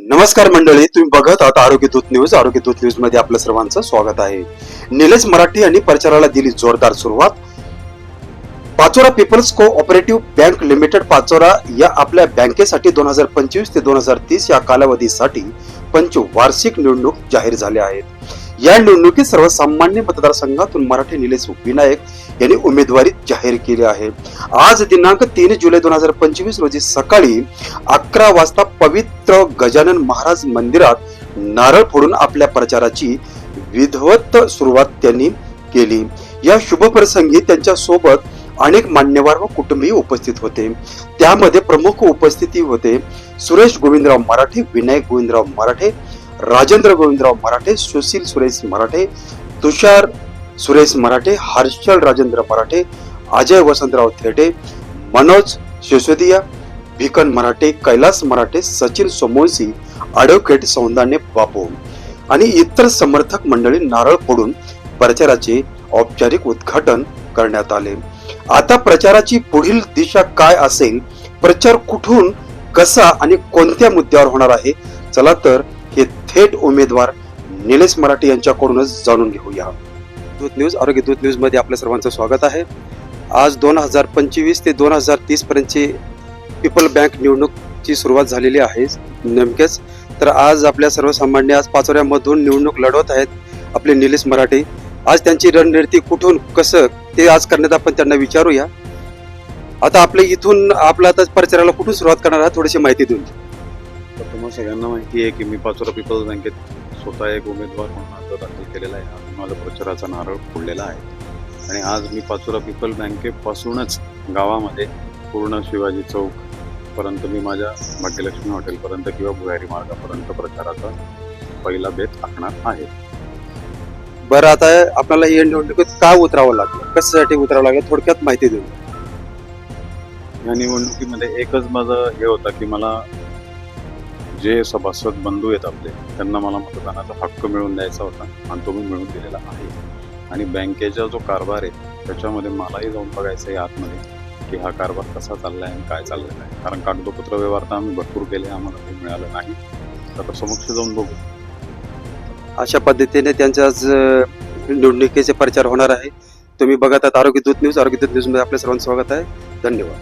नमस्कार मंडळी तुम्ही बघत आहात आरोग्य दूत न्यूज. आरोग्य दूत न्यूजमध्ये आपलं सर्वांचं स्वागत आहे. निलेश मराठी यांनी प्रचाराला दिली जोरदार सुरुवात. Pachora peoples cooperative bank limited Pachora या आपल्या बँकेसाठी दोन हजार पंचवीस ते दोन हजार तीस या कालावधीसाठी पंचवार्षिक निवडणूक जाहीर झाल्या आहेत या निवडणुकीत सर्वसामान्य मतदारसंघातून मराठी निलेश विनायक यांनी उमेदवारी जाहीर केली आहे. आज दिनांक तीन जुलै दोन हजार पंचवीस रोजी सकाळी अकरा वाजता पवित्र गजानन महाराज मंदिरात नारळ फोडून आपल्या प्रचाराची विधवत सुरुवात त्यांनी केली. या शुभ प्रसंगी त्यांच्यासोबत अनेक मान्यवर व कुटुंबीय उपस्थित होते. त्यामध्ये प्रमुख उपस्थिती होते सुरेश गोविंदराव मराठे विनायक गोविंदराव मराठे राजेंद्र गोविंदराव मराठे सुशील सुरेश मराठे तुषार सुरेश मराठे हर्षल राजेंद्र मराठे अजय वसंतराव थेटे मनोज सिसोदिया भिकन मराठे कैलास मराठे सचिन सोमोसी ॲडव्होकेट सौंदाने बापू. आणि इतर समर्थक मंडळी नारळ फोडून प्रचाराचे औपचारिक उद्घाटन करण्यात आले. आता प्रचाराची पुढील दिशा काय असेल? प्रचार कुठून कसा आणि कोणत्या मुद्द्यावर होणार आहे? चला तर हे थेट उमेदवार निलेश मराठे यांच्याकडूनच जाणून घेऊया. दूत न्यूज आरोग्य दूत न्यूजमध्ये आपल्या सर्वांचं स्वागत आहे. आज दोन हजार पंचवीस ते दोन हजार तीस पर्यंतची पीपल बँक निवडणूकची सुरुवात झालेली आहे. नेमकेच तर आज आपल्या सर्वसामान्य आज पाचोऱ्यामधून निवडणूक लढवत आहेत आपले निलेश मराठे. आज त्यांची रणनीती कुठून कसं ते आज करण्यात आपण त्यांना विचारूया. आता आपल्या इथून आपला आता प्रचाराला कुठून सुरुवात करणार आहात थोडीशी माहिती देऊन तर सगळ्यांना माहिती आहे की मी पाचोरा पीपल्स बँकेत स्वतः एक उमेदवार म्हणून अर्ज दाखल केलेला आहे. आणि माझा प्रचाराचा नारळ फोडलेला आहे. आणि आज मी पाचोरा पीपल बँकेपासूनच गावामध्ये पूर्ण शिवाजी चौकपर्यंत मी माझ्या भाग्यलक्ष्मी हॉटेलपर्यंत किंवा भुयारी मार्गापर्यंत प्रचाराचा पहिला बेत आखणार आहे. बरं आता आपल्याला या निवडणुकीत का उतरावं लागलं? कशासाठी उतरावं लागलं? थोडक्यात माहिती देऊ या निवडणुकीमध्ये एकच माझं हे होता की मला जे सभासद बंधू आहेत आपले त्यांना मला मतदानाचा हक्क मिळवून द्यायचा होता आणि तो मी मिळवून दिलेला आहे. आणि बँकेचा जो कारभार आहे त्याच्यामध्ये मलाही जाऊन बघायचं आहे आतमध्ये की हा कारभार कसा चाललाय आणि काय चाललेला आहे. कारण कागदोपत्र व्यवहार तर आम्ही भरपूर केले आम्हाला ते मिळालं नाही. तर आता समक्ष जाऊन बघू. अशा पद्धतीने त्यांच्या आज निवडणुकीचे प्रचार होणार आहे. तुम्ही बघत आहात आरोग्य दूत न्यूज. आरोग्य दूत न्यूजमध्ये आपल्या सर्वांचं स्वागत आहे. धन्यवाद.